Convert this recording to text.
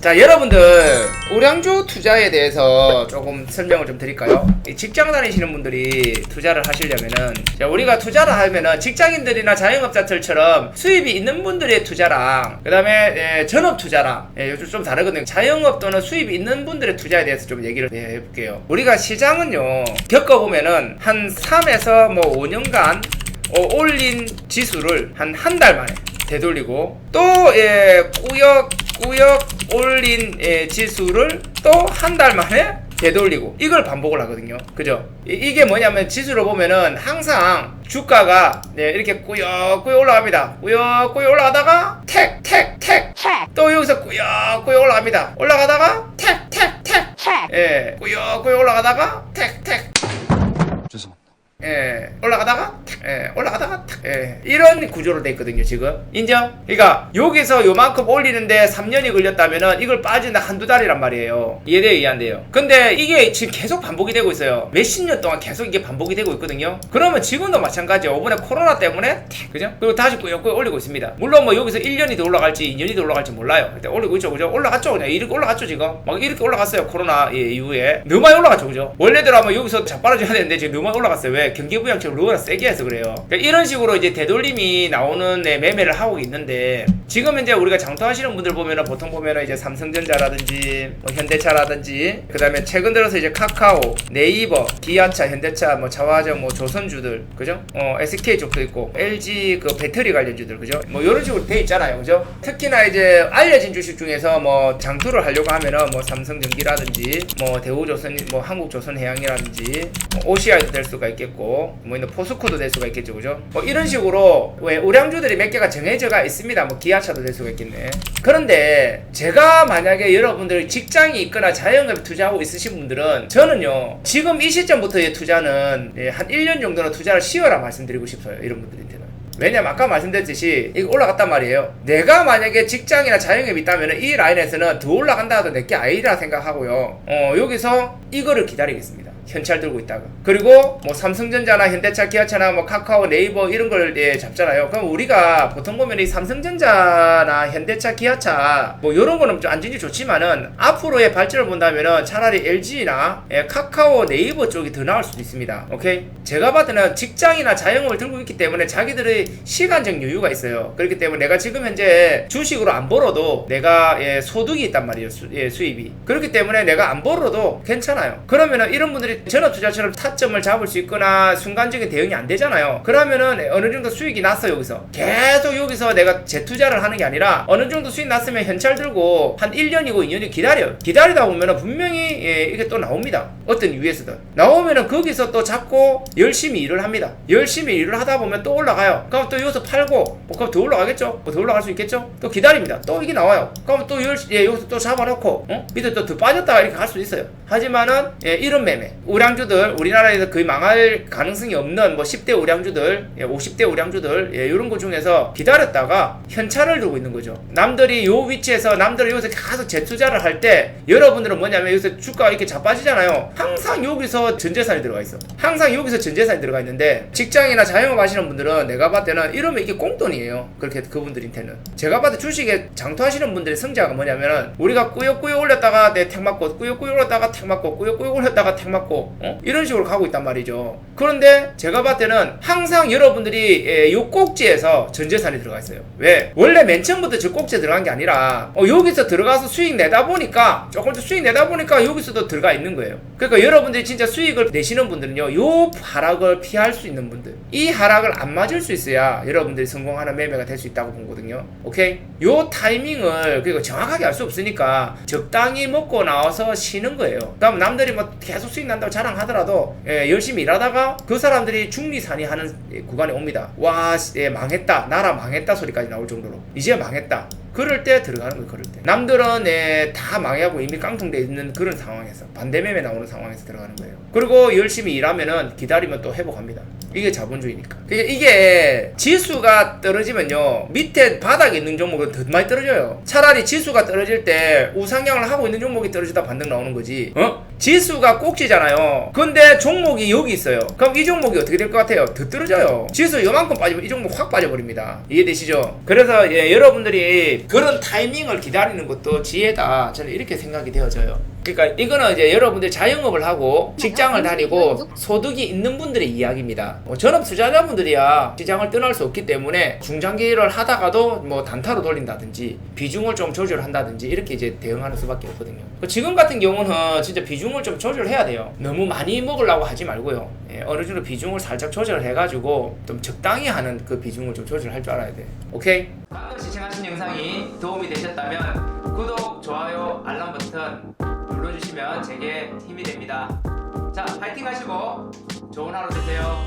자 여러분들 우량주 투자에 대해서 조금 설명을 좀 드릴까요? 이 직장 다니시는 분들이 투자를 하시려면은 자, 우리가 투자를 하면은 직장인들이나 자영업자들처럼 수입이 있는 분들의 투자랑 그 다음에 전업 투자랑 예, 요즘 좀 다르거든요 자영업 또는 수입이 있는 분들의 투자에 대해서 좀 얘기를 예, 해볼게요 우리가 시장은요 겪어보면은 한 3에서 뭐 5년간 어, 올린 지수를 한 한 달 만에 되돌리고 또 예, 꾸역 꾸역 올린 예, 지수를 또 한 달 만에 되돌리고 이걸 반복을 하거든요. 그죠? 이, 게 뭐냐면 지수로 보면은 항상 주가가 네, 이렇게 꾸역꾸역 올라갑니다. 꾸역꾸역 올라가다가 택 택 택 또 여기서 꾸역꾸역 올라갑니다. 올라가다가 택 택 택 예, 꾸역꾸역 올라가다가 예, 올라가다가 탁, 예, 이런 구조로 돼 있거든요 지금. 인정? 그러니까 여기서 요만큼 올리는데 3년이 걸렸다면은 이걸 빠진다 한두 달이란 말이에요. 이해돼요 이해 안 돼요. 근데 이게 지금 계속 반복이 되고 있어요. 몇십 년 동안 계속 이게 반복이 되고 있거든요. 그러면 지금도 마찬가지예요. 이번에 코로나 때문에. 탁, 그죠? 그리고 다시 꾸역꾸역 올리고 있습니다. 물론 뭐 여기서 1년이 더 올라갈지 2년이 더 올라갈지 몰라요. 일단 올리고 있죠 그죠? 올라갔죠 그냥. 이렇게 올라갔죠 지금. 막 이렇게 올라갔어요 코로나 예, 이후에. 너무 많이 올라갔죠 그죠? 원래대로 하면 여기서 자빠져야 되는데 지금 너무 많이 올라갔어요. 왜? 경기부양처럼 로가 세게 해서 그래요. 그러니까 이런 식으로 이제 되돌림이 나오는 네, 매매를 하고 있는데 지금 이제 우리가 장투하시는 분들 보면은 보통 보면은 이제 삼성전자라든지 뭐 현대차라든지 그 다음에 최근 들어서 이제 카카오 네이버 기아차 현대차 뭐 자화정 뭐 조선주들 그죠? 어 SK 쪽도 있고 LG 그 배터리 관련주들 그죠? 뭐 이런 식으로 돼 있잖아요 그죠? 특히나 이제 알려진 주식 중에서 뭐 장투를 하려고 하면은 뭐 삼성전기라든지 뭐 대우조선 뭐 한국조선해양이라든지 뭐 OCI도 될 수가 있겠고 뭐 있는 포스코도 될 수가 있겠죠 그죠? 뭐 이런 식으로 왜 우량주들이 몇 개가 정해져가 있습니다 뭐 기아 차도 될 수가 있겠네 그런데 제가 만약에 여러분들 직장이 있거나 자영업에 투자하고 있으신 분들은 저는요 지금 이 시점부터의 투자는 예, 한 1년 정도는 투자를 쉬어라 말씀드리고 싶어요 이런 분들한테는 왜냐면 아까 말씀드렸듯이 이거 올라갔단 말이에요. 내가 만약에 직장이나 자영업이 있다면 이 라인에서는 더 올라간다 하도 내게 아니라 생각하고요. 어, 여기서 이거를 기다리겠습니다. 현찰 들고 있다가 그리고 뭐 삼성전자나 현대차, 기아차나 뭐 카카오, 네이버 이런 걸 예, 잡잖아요. 그럼 우리가 보통 보면 이 삼성전자나 현대차, 기아차 뭐 이런 거는 좀 안전이 좋지만은 앞으로의 발전을 본다면은 차라리 LG나 예, 카카오, 네이버 쪽이 더 나을 수도 있습니다. 오케이? 제가 봤을 직장이나 자영업을 들고 있기 때문에 자기들의 시간적 여유가 있어요. 그렇기 때문에 내가 지금 현재 주식으로 안 벌어도 내가 예, 소득이 있단 말이에요. 수, 예, 수입이. 그렇기 때문에 내가 안 벌어도 괜찮아요. 그러면은 이런 분들이 전업 투자처럼 타점을 잡을 수 있거나 순간적인 대응이 안 되잖아요. 그러면은 어느 정도 수익이 났어 여기서. 계속 여기서 내가 재투자를 하는 게 아니라 어느 정도 수익 났으면 현찰 들고 한 1년이고 2년이 기다려요. 기다리다 보면은 분명히 예, 이게 또 나옵니다. 어떤 이유에서든. 나오면은 거기서 또 잡고 열심히 일을 합니다. 열심히 일을 하다 보면 또 올라가요. 그럼 또 여기서 팔고 뭐 그럼 더 올라가겠죠? 뭐 더 올라갈 수 있겠죠? 또 기다립니다. 또 이게 나와요. 그럼 또 열, 예, 여기서 또 잡아놓고 어? 밑에 또 더 빠졌다가 이렇게 갈 수 있어요. 하지만은 예, 이런 매매 우량주들 우리나라에서 거의 망할 가능성이 없는 뭐 10대 우량주들 예, 50대 우량주들 예, 이런 것 중에서 기다렸다가 현찰을 들고 있는 거죠. 남들이 요 위치에서 남들이 여기서 계속 재투자를 할 때 여러분들은 뭐냐면 여기서 주가가 이렇게 자빠지잖아요. 항상 여기서 전재산이 들어가 있어. 항상 여기서 전재산이 들어가 있는데 직장이나 자영업 하시는 분들은 내가 봤을 때는 이러면 이게 꽁돈이에요. 그렇게 그분들한테는 제가 봤을 때 주식에 장투하시는 분들의 성자가 뭐냐면은 우리가 꾸역꾸역 올렸다가 내택 맞고 꾸역꾸역 올렸다가 택 맞고 꾸역꾸역 올렸다가 택 맞고 어? 이런 식으로 가고 있단 말이죠. 그런데 제가 봤을 때는 항상 여러분들이 예, 요 꼭지에서 전재산이 들어가 있어요. 왜? 원래 맨 처음부터 저 꼭지에 들어간 게 아니라 어, 여기서 들어가서 수익 내다 보니까 조금 더 수익 내다 보니까 여기서도 들어가 있는 거예요. 그러니까 여러분들이 진짜 수익을 내시는 분들은요, 요 하락을 피할 수 있는 분들, 이 하락을 안 맞을 수 있어야 여러분들이 성공하는 매매가 될 수 있다고 보거든요. 오케이? 요 타이밍을 그리고 정확하게 알 수 없으니까 적당히 먹고 나와서 쉬는 거예요. 그럼 남들이 뭐 계속 수익 난다 고 자랑하더라도 예, 열심히 일하다가 그 사람들이 중리산이 하는 예, 구간에 옵니다. 와, 예, 망했다. 나라 망했다 소리까지 나올 정도로 이제 망했다. 그럴 때 들어가는 거예요. 그럴 때. 남들은 예, 다 망하고 이미 깡통돼 있는 그런 상황에서 반대매매 나오는 상황에서 들어가는 거예요. 그리고 열심히 일하면은 기다리면 또 회복합니다. 이게 자본주의니까. 그러니까 이게 지수가 떨어지면요 밑에 바닥에 있는 종목은 더 많이 떨어져요. 차라리 지수가 떨어질 때 우상향을 하고 있는 종목이 떨어지다 반등 나오는 거지. 어? 지수가 꼭지잖아요. 근데 종목이 여기 있어요. 그럼 이 종목이 어떻게 될 것 같아요? 더 떨어져요. 지수 요만큼 빠지면 이 종목 확 빠져버립니다. 이해되시죠? 그래서 예, 여러분들이 그런 타이밍을 기다리는 것도 지혜다. 저는 이렇게 생각이 되어져요 그러니까 이거는 이제 여러분들 자영업을 하고 직장을 다니고 소득이 있는 분들의 이야기입니다 뭐 전업 투자자분들이야 시장을 떠날 수 없기 때문에 중장기를 하다가도 뭐 단타로 돌린다든지 비중을 좀 조절한다든지 이렇게 이제 대응하는 수밖에 없거든요 그 지금 같은 경우는 진짜 비중을 좀 조절해야 돼요 너무 많이 먹으려고 하지 말고요 예, 어느 정도 비중을 살짝 조절해가지고 좀 적당히 하는 그 비중을 좀 조절할 줄 알아야 돼. 오케이? 방금 시청하신 영상이 도움이 되셨다면 눌러주시면 제게 힘이 됩니다. 자, 파이팅 하시고 좋은 하루 되세요.